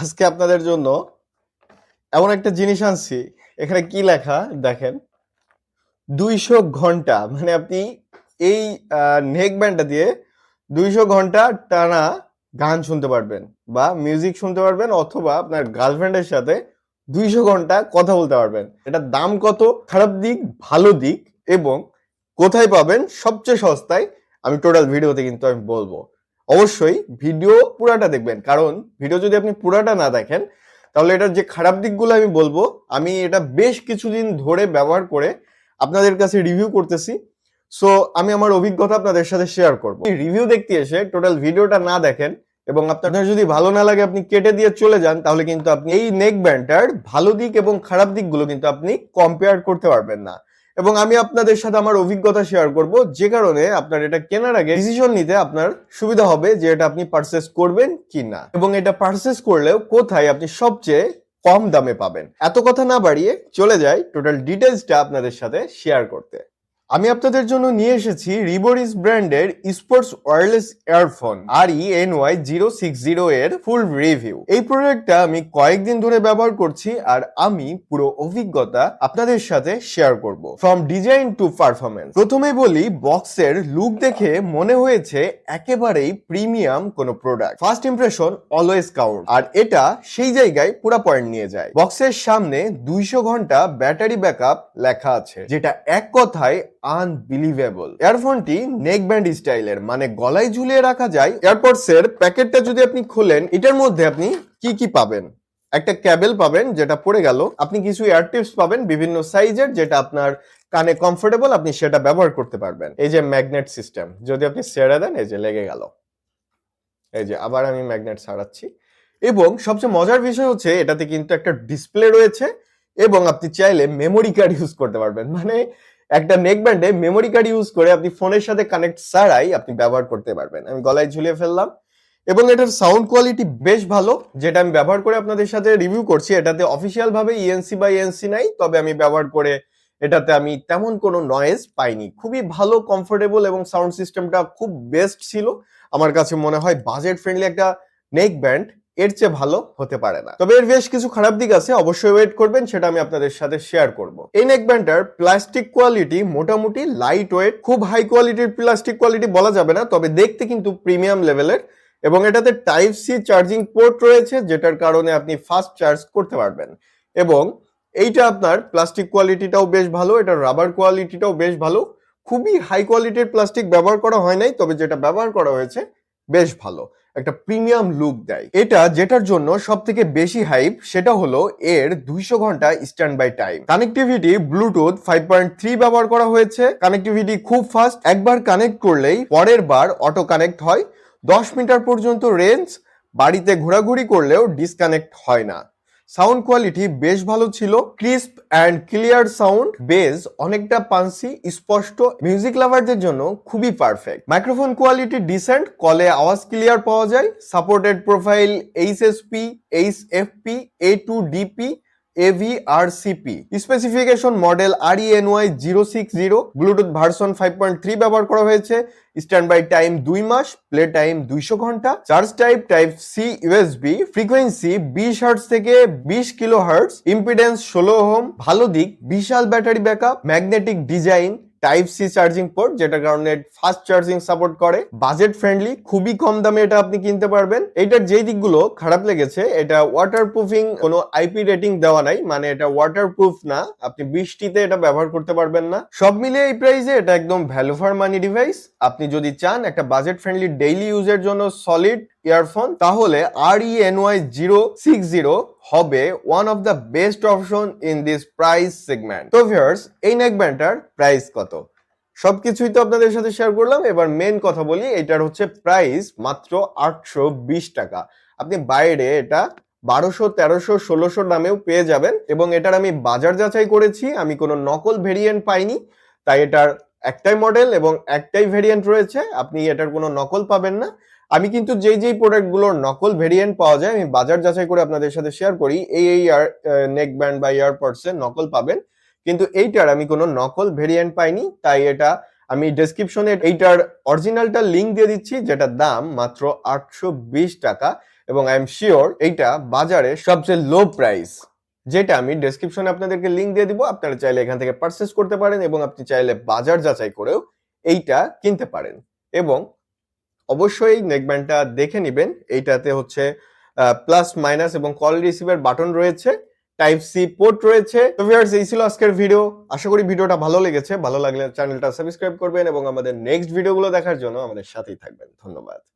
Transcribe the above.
আজকে আপনাদের জন্য এমন একটা জিনিস আনছি। এখানে কি লেখা দেখেন? দুইশো ঘণ্টা মানে আপনি এই নেক ব্যান্ডটা দিয়ে দুইশো ঘণ্টা টানা গান শুনতে পারবেন বা মিউজিক শুনতে পারবেন অথবা আপনার গার্লফ্রেন্ডের সাথে দুইশো ঘণ্টা কথা বলতে পারবেন। এটার দাম কত? খারাপ দিক, ভালো দিক এবং কোথায় পাবেন? সবচেয়ে সস্তায় আমি টোটাল ভিডিওতে কিন্তু আমি বলব। অবশ্যই ভিডিও পুরাটা দেখবেন। কারণ ভিডিও যদি আপনি পুরাটা না দেখেন, তাহলে এটার যে খারাপ দিকগুলো আমি বলব, আমি এটা বেশ কিছুদিন ধরে ব্যবহার করে আপনাদের কাছে রিভিউ করতেছি। সো আমি আমার অভিজ্ঞতা আপনাদের সাথে শেয়ার করব। রিভিউ দেখতে এসে টোটাল ভিডিওটা না দেখেন এবং আপনার যদি ভালো না লাগে, আপনি কেটে দিয়ে চলে যান, তাহলে কিন্তু আপনি এই নেক ব্যান্ডটার ভালো দিক এবং খারাপ দিকগুলো কিন্তু আপনি কম্পেয়ার করতে পারবেন না। এবং আমি আপনাদের সাথে আমার অভিজ্ঞতা শেয়ার করব, যে কারণে আপনার এটা কেনার আগে ডিসিশন নিতে আপনার সুবিধা হবে যে এটা আপনি পারচেস করবেন কি না। এবং এটা পারচেস করলেও কোথায় আপনি সবচেয়ে কম দামে পাবেন। এত কথা না বাড়িয়ে চলে যাই টোটাল ডিটেলসটা আপনাদের সাথে শেয়ার করতে। আমি আপনাদের জন্য নিয়ে এসেছি রিবোরিস ব্র্যান্ডের স্পোর্টস ওয়্যারলেস ইয়ারফোন আর E N Y zero six zero এর ফুল রিভিউ এই প্রোডাক্টটা আমি কয়েকদিন ধরে ব্যবহার করছি আর আমি পুরো অভিজ্ঞতা আপনাদের সাথে শেয়ার করব। ফ্রম ডিজাইন টু পারফরমেন্স প্রথমে বলি বক্সের লুক দেখে মনে হয়েছে একেবারেই প্রিমিয়াম কোনো product first impression always count আর এটা সেই জায়গায় পুরা পয়েন্ট নিয়ে যায়। বক্সের সামনে দুইশো ঘণ্টা ব্যাটারি ব্যাকআপ লেখা আছে, যেটা এক কথায় আনবিলিভেবল ইয়ারফোনটি নেক ব্যান্ড স্টাইলের মানে গলায় ঝুলিয়ে রাখা যায়। এয়ারপডস এর প্যাকেটটা যদি আপনি খোলেন, এটার মধ্যে আপনি কি কি পাবেন? একটা ক্যাবেল পাবেন, যেটা পড়ে গেল। আপনি কিছু এয়ারটিপস পাবেন, বিভিন্ন সাইজের যেটা আপনার কানে কমফোর্টেবল আপনি সেটা ব্যবহার করতে পারবেন। এই যে ম্যাগনেট সিস্টেম যদি আপনি ছেড়ে দেন, এই যে লেগে গেল। এই যে আবার আমি ম্যাগনেট সারাচ্ছি। এবং সবচেয়ে মজার বিষয় হচ্ছে, এটাতে কিন্তু একটা ডিসপ্লে রয়েছে, এবং আপনি চাইলে মেমোরি কার্ড ইউজ করতে পারবেন। মানে একটা নেক ব্যান্ডে মেমোরি কার্ড ইউজ করে আপনি ফোনের সাথে কানেক্ট ছাড়াই আপনি ব্যবহার করতে পারবেন। আমি গলায় ঝুলিয়ে ফেললাম। এবং এটার সাউন্ড কোয়ালিটি বেশ ভালো, যেটা আমি ব্যবহার করে আপনাদের সাথে রিভিউ করছি। এটাতে অফিসিয়াল ভাবে ইএনসি বা ইএনসি নাই, তবে আমি ব্যবহার করে এটাতে আমি তেমন কোনো নয়েজ পাইনি। খুবই ভালো কমফোর্টেবল এবং সাউন্ড সিস্টেমটা খুব বেস্ট ছিল। আমার কাছে মনে হয় বাজেট ফ্রেন্ডলি একটা নেক ব্যান্ড এর চেয়ে ভালো হতে পারে না। তবে এর বেশ কিছু খারাপ দিক আছে, অবশ্যই ওয়েট করবেন, সেটা আমি আপনাদের সাথে শেয়ার করব। এই নেক ব্যান্ডটার প্লাস্টিক কোয়ালিটি মোটামুটি লাইট ওয়েট খুব হাই কোয়ালিটির প্লাস্টিক কোয়ালিটি বলা যাবে না, তবে দেখতে কিন্তু প্রিমিয়াম লেভেলের এবং এটাতে টাইপ সি চার্জিং পোর্ট রয়েছে, যেটার কারণে আপনি ফাস্ট চার্জ করতে পারবেন। এবং এইটা আপনার প্লাস্টিক কোয়ালিটিটাও বেশ ভালো, এটা রাবার কোয়ালিটিটাও বেশ ভালো, খুবই হাই কোয়ালিটির প্লাস্টিক ব্যবহার করা হয় নাই, তবে যেটা ব্যবহার করা হয়েছে, বেশ ভালো। একটা প্রিমিয়াম লুক দেয়। এটা যেটার জন্য সব থেকে বেশি হাইপ সেটা হলো এর দুইশো ঘণ্টা standby time connectivity bluetooth five point three ব্যবহার করা হয়েছে। কানেক্টিভিটি খুব ফাস্ট একবার কানেক্ট করলেই পরের বার অটো কানেক্ট হয়। দশ মিটার পর্যন্ত রেঞ্জ বাড়িতে ঘোরাঘুরি করলেও ডিসকানেক্ট হয় না। সাউন্ড কোয়ালিটি বেশ ভালো ছিল crisp and clear sound bass অনেকটা পান্সি স্পষ্ট মিউজিক লাভারদের জন্য খুবই পারফেক্ট মাইক্রোফোন কোয়ালিটি ডিসেন্ট কলে আওয়াজ ক্লিয়ার পাওয়া যায় supported profile H S P H F P A two DP AV R CP specification model R N Y zero six zero bluetooth version five point three ব্যবহার করা হয়েছে। Stand by time দুই মাস play time দুইশো ঘণ্টা। Charge type type C USB frequency বিশ hertz থেকে বিশ kilohertz impedance ষোলো হোম ভালো দিক, বিশাল battery backup magnetic design type C charging port যেটার কারণে ফাস্ট চার্জিং সাপোর্ট করে। বাজেট ফ্রেন্ডলি খুবই কম দামে এটা আপনি কিনতে পারবেন। এটার যেই দিকগুলো খারাপ লেগেছে, এটা ওয়াটার প্রুফিং কোনো আইপি রেটিং দেওয়া নাই মানে এটা ওয়াটার প্রুফ না। আপনি বৃষ্টিতে এটা ব্যবহার করতে পারবেন না। সব মিলিয়ে এই প্রাইসে এটা একদম ভ্যালু ফর মানি ডিভাইস আপনি যদি চান একটা বাজেট ফ্রেন্ডলি ডেইলি ইউজের জন্য সলিড ইয়ারফোন, তাহলে আর E N Y zero six zero হবে one of the best option in this price segment তো ভিউয়ার্স এই নেক ব্যান্ডটার প্রাইস কত? সবকিছুই তো আপনাদের সাথে শেয়ার করলাম। এবার মেন কথা বলি, এটার হচ্ছে প্রাইস মাত্র আটশো বিশ টাকা। আপনি বাইরে এটা বারোশো, তেরোশো, ষোলোশো দামেও পেয়ে যাবেন এবং এটার আমি বাজার যাচাই করেছি, আমি কোনো নকল ভেরিয়েন্ট পাইনি, তাই এটার একটাই মডেল এবং একটাই ভেরিয়েন্ট রয়েছে। আপনি এটার কোনো নকল পাবেন না। আমি কিন্তু যেই যেই প্রোডাক্টগুলোর নকল ভেরিয়েন্ট পাওয়া যায়, আমি বাজার যাচাই করে আপনাদের সাথে শেয়ার করি। এই এই নেক ব্যান্ড বা ইয়ারপডসে নকল পাবেন। কিন্তু এইটার আমি কোনো নকল ভেরিয়েন্ট পাইনি, তাই এটা আমি ডেসক্রিপশনে এইটার অরিজিনালটা লিঙ্ক দিয়ে দিচ্ছি, যেটার দাম মাত্র আটশো বিশ টাকা। এবং আই এম শিওর এইটা বাজারে সবচেয়ে লো প্রাইস যেটা আমি ডেসক্রিপশনে আপনাদেরকে লিংক দিয়ে দিব। আপনারা চাইলে এখান থেকে পারচেস করতে পারেন এবং আপনি চাইলে বাজার যাচাই করেও এইটা কিনতে পারেন। এবং অবশ্যই নেকব্যান্ডটা দেখে নেবেন। এইটাতে হচ্ছে প্লাস মাইনাস এবং কল রিসিভের বাটন রয়েছে টাইপ সি পোর্ট রয়েছে। তো ভিউয়ার্স এই ছিল আজকের ভিডিও আশা করি ভিডিওটা ভালো লেগেছে। ভালো লাগলে চ্যানেলটা সাবস্ক্রাইব করবেন এবং আমাদের নেক্সট ভিডিওগুলো দেখার জন্য আমাদের সাথেই থাকবেন। ধন্যবাদ।